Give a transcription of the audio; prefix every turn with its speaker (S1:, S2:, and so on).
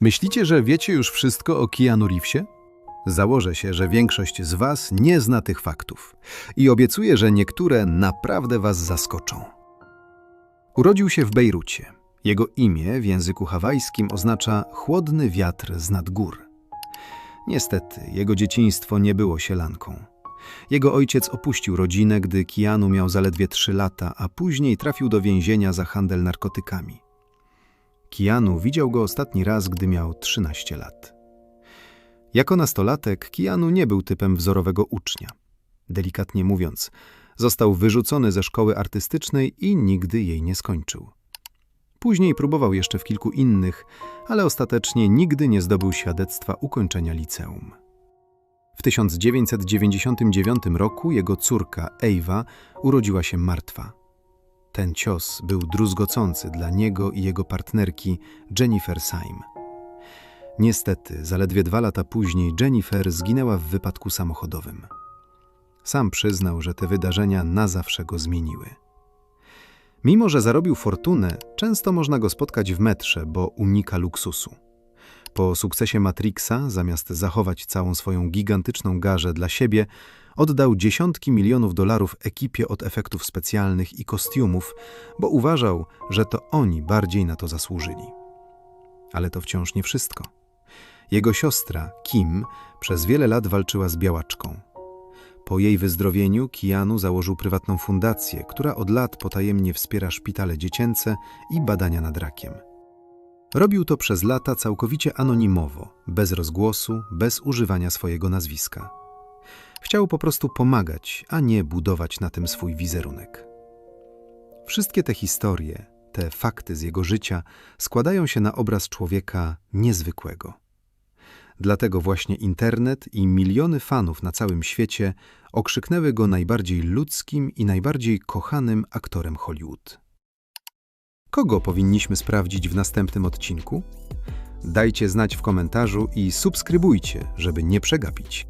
S1: Myślicie, że wiecie już wszystko o Keanu Reevesie? Założę się, że większość z Was nie zna tych faktów i obiecuję, że niektóre naprawdę Was zaskoczą. Urodził się w Bejrucie. Jego imię w języku hawajskim oznacza chłodny wiatr z nad gór. Niestety, jego dzieciństwo nie było sielanką. Jego ojciec opuścił rodzinę, gdy Keanu miał zaledwie 3 lata, a później trafił do więzienia za handel narkotykami. Keanu widział go ostatni raz, gdy miał 13 lat. Jako nastolatek Keanu nie był typem wzorowego ucznia. Delikatnie mówiąc, został wyrzucony ze szkoły artystycznej i nigdy jej nie skończył. Później próbował jeszcze w kilku innych, ale ostatecznie nigdy nie zdobył świadectwa ukończenia liceum. W 1999 roku jego córka Ewa urodziła się martwa. Ten cios był druzgocący dla niego i jego partnerki Jennifer Syme. Niestety, zaledwie dwa lata później Jennifer zginęła w wypadku samochodowym. Sam przyznał, że te wydarzenia na zawsze go zmieniły. Mimo, że zarobił fortunę, często można go spotkać w metrze, bo unika luksusu. Po sukcesie Matrixa, zamiast zachować całą swoją gigantyczną garzę dla siebie, oddał dziesiątki milionów dolarów ekipie od efektów specjalnych i kostiumów, bo uważał, że to oni bardziej na to zasłużyli. Ale to wciąż nie wszystko. Jego siostra, Kim, przez wiele lat walczyła z białaczką. Po jej wyzdrowieniu Keanu założył prywatną fundację, która od lat potajemnie wspiera szpitale dziecięce i badania nad rakiem. Robił to przez lata całkowicie anonimowo, bez rozgłosu, bez używania swojego nazwiska. Chciał po prostu pomagać, a nie budować na tym swój wizerunek. Wszystkie te historie, te fakty z jego życia składają się na obraz człowieka niezwykłego. Dlatego właśnie internet i miliony fanów na całym świecie okrzyknęły go najbardziej ludzkim i najbardziej kochanym aktorem Hollywood. Kogo powinniśmy sprawdzić w następnym odcinku? Dajcie znać w komentarzu i subskrybujcie, żeby nie przegapić.